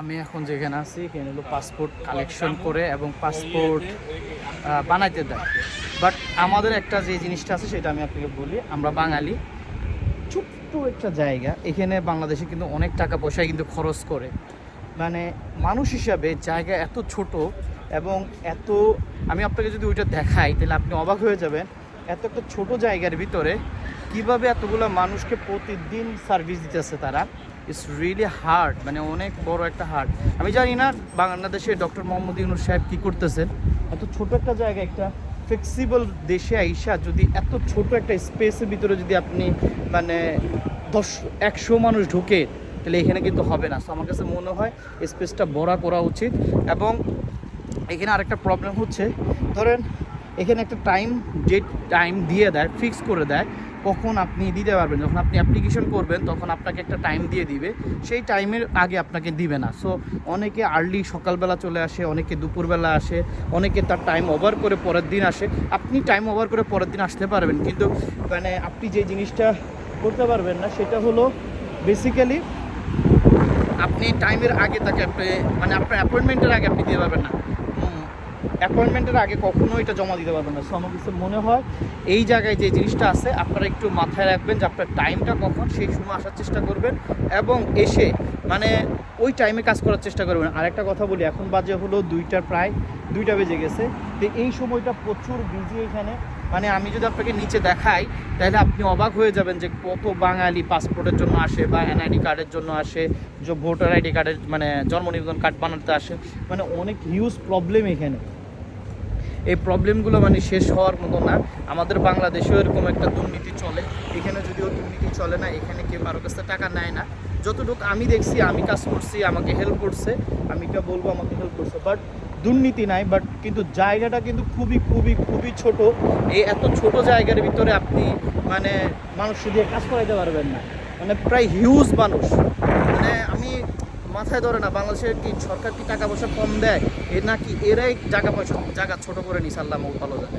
আমি এখন যেখানে আছি, এখানে হলো পাসপোর্ট কালেকশন করে এবং পাসপোর্ট বানাইতে দেয়। বাট আমাদের একটা যে জিনিসটা আছে, সেটা আমি আপনাকে বলি, আমরা বাঙালি, ছোট্ট একটা জায়গা। এখানে বাংলাদেশে কিন্তু অনেক টাকা পয়সা কিন্তু খরচ করে। মানে মানুষ হিসাবে জায়গা এত ছোট এবং এত, আমি আপনাকে যদি ওইটা দেখাই, তাহলে আপনি অবাক হয়ে যাবেন। এত একটা ছোট জায়গার ভিতরে কীভাবে এতগুলো মানুষকে প্রতিদিন সার্ভিস দিতেছে তারা? ইটস রিয়েলি হার্ড মানে অনেক বড় একটা হার্ড আমি জানি না বাংলাদেশে ডক্টর মোহাম্মদ ইউনুস সাহেব কী করতেছেন এত ছোট একটা জায়গা একটা ফ্লেক্সিবল দেশে আইসা যদি এত ছোট একটা স্পেসের ভিতরে যদি আপনি মানে দশ, একশো মানুষ ঢুকে, তাহলে এখানে কিন্তু হবে না। সো আমার কাছে মনে হয় স্পেসটা বড় করা উচিত। এবং এখানে আরেকটা প্রবলেম হচ্ছে, ধরেন এখানে একটা টাইম যে টাইম দিয়ে দেয় ফিক্স করে দেয়, কখন আপনি দিতে পারবেন। যখন আপনি অ্যাপ্লিকেশন করবেন, তখন আপনাকে একটা টাইম দিয়ে দিবে। সেই টাইমের আগে আপনাকে দিবে না। সো অনেকে আর্লি সকালবেলা চলে আসে, অনেকে দুপুরবেলা আসে, অনেকে তার টাইম ওভার করে পরের দিন আসে। আপনি টাইম ওভার করে পরের দিন আসতে পারবেন। কিন্তু মানে আপনি যে জিনিসটা করতে পারবেন না, সেটা হলো বেসিক্যালি আপনি টাইমের আগে তাকে মানে আপনার অ্যাপয়েন্টমেন্টের আগে আপনি দিতে পারবেন না। অ্যাপয়েন্টমেন্টের আগে কখনো এটা জমা দিতে পারবেন না। সো আমার কাছে মনে হয় এই জায়গায় যে জিনিসটা আছে, আপনারা একটু মাথায় রাখবেন যে আপনার টাইমটা কখন, সেই সময় আসার চেষ্টা করবেন এবং এসে মানে ওই টাইমে কাজ করার চেষ্টা করবেন। আরেকটা কথা বলি, এখন বাজে হলো দুইটার প্রায় দুইটা বেজে গেছে। তো এই সময়টা প্রচুর বিজি এখানে। মানে আমি যদি আপনাকে নিচে দেখাই, তাহলে আপনি অবাক হয়ে যাবেন যে কত বাঙালি পাসপোর্টের জন্য আসে বা এনআইডি কার্ডের জন্য আসে, যে ভোটার আইডি কার্ডের মানে জন্ম নিবন্ধন কার্ড বানাতে আসে। মানে অনেক হিউজ প্রবলেম এখানে। এই প্রবলেমগুলো মানে শেষ হওয়ার মতো না। আমাদের বাংলাদেশেও এরকম একটা দুর্নীতি চলে। এখানে যদিও দুর্নীতি চলে না, এখানে কেউ কারও কাছে টাকা নেয় না। যতটুকু আমি দেখছি, আমি কাজ করছি, আমাকে হেল্প করছে, আমি এটা বলব, আমাকে হেল্প করছে। বাট দুর্নীতি নাই বাট কিন্তু জায়গাটা কিন্তু খুবই খুবই খুবই ছোট। এই এত ছোট জায়গার ভিতরে আপনি মানে মানুষ দিয়ে কাজ করাইতে পারবেন না। মানে প্রায় হিউজ মানুষ। মানে আমি মাথায় ধরে না বাংলাদেশের কি সরকার কি টাকা পয়সা কম দেয়? এ নাকি এরাই টাকা পয়সা, জায়গা ছোট করে নিস আল্লাহ ভালো জানে।